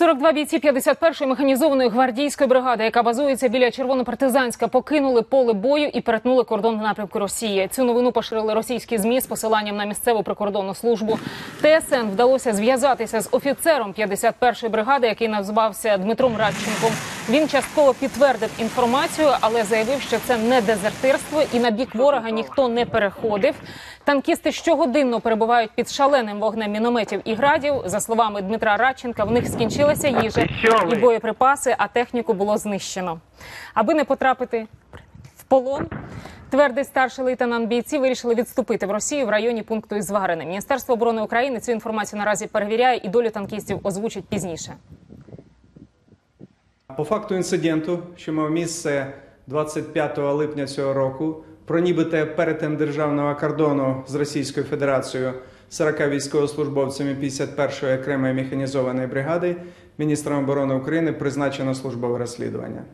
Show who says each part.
Speaker 1: 42 бійці 51-ї механізованої гвардійської бригади, яка базується біля Червонопартизанська, покинули поле бою і перетнули кордон в напрямку Росії. Цю новину поширили російські змі з посиланням на місцеву прикордонну службу. ТСН вдалося зв'язатися з офіцером 51-ї бригади, який назвався Дмитром Радченком. Він частково підтвердив інформацію, але заявив, що це не дезертирство, і на бік ворога ніхто не переходив. Танкісти щогодинно перебувають під шаленим вогнем мінометів і градів. За словами Дмитра Радченка, в них скінчилася їжа і боєприпаси, а техніку було знищено. Аби не потрапити в полон. Твердий старший лейтенант бійці вирішили відступити в Росію в районі пункту із Зварине. Міністерство оборони України цю інформацію наразі перевіряє і долю танкістів озвучить пізніше.
Speaker 2: По факту інциденту, що мав місце 25 липня цього року, про нібито перетин державного кордону з Російською Федерацією 40 військовослужбовцями 51-ї окремої механізованої бригади, міністром оборони України призначено службове розслідування.